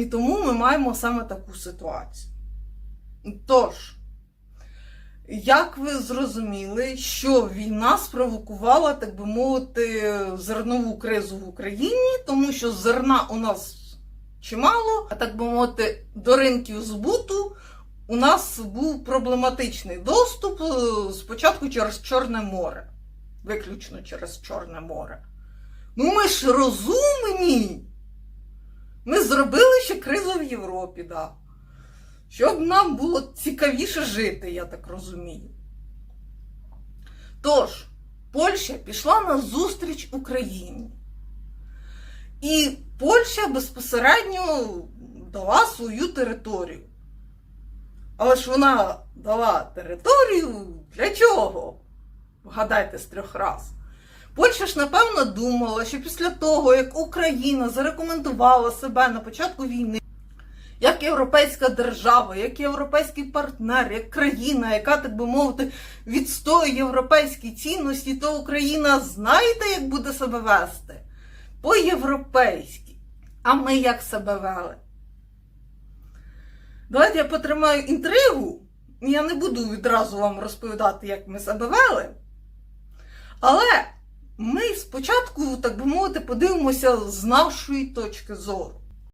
І тому ми маємо саме таку ситуацію. Тож, як ви зрозуміли, що війна спровокувала, так би мовити, зернову кризу в Україні, тому що зерна у нас чимало, а так би мовити, до ринків збуту у нас був проблематичний доступ е, спочатку через Чорне море, виключно через Чорне море. Ну ми ж розумні. Ми зробили ще кризу в Європі, да. Щоб нам було цікавіше жити, я так розумію. Тож, Польща пішла на зустріч Україні. І Польща безпосередньо дала свою територію. Але ж вона дала територію для чого? Вгадайте з трьох раз. Польща ж, напевно, думала, що після того, як Україна зарекомендувала себе на початку війни, як європейська держава, як європейський партнер, як країна, яка, так би мовити, відстоює європейські цінності, то Україна знаєте, як буде себе вести? По-європейськи. А ми як себе вели? Давайте я потримаю інтригу. Я не буду відразу вам розповідати, як ми себе вели. Але спочатку, так би мовити, подивимося з нашої точки зору.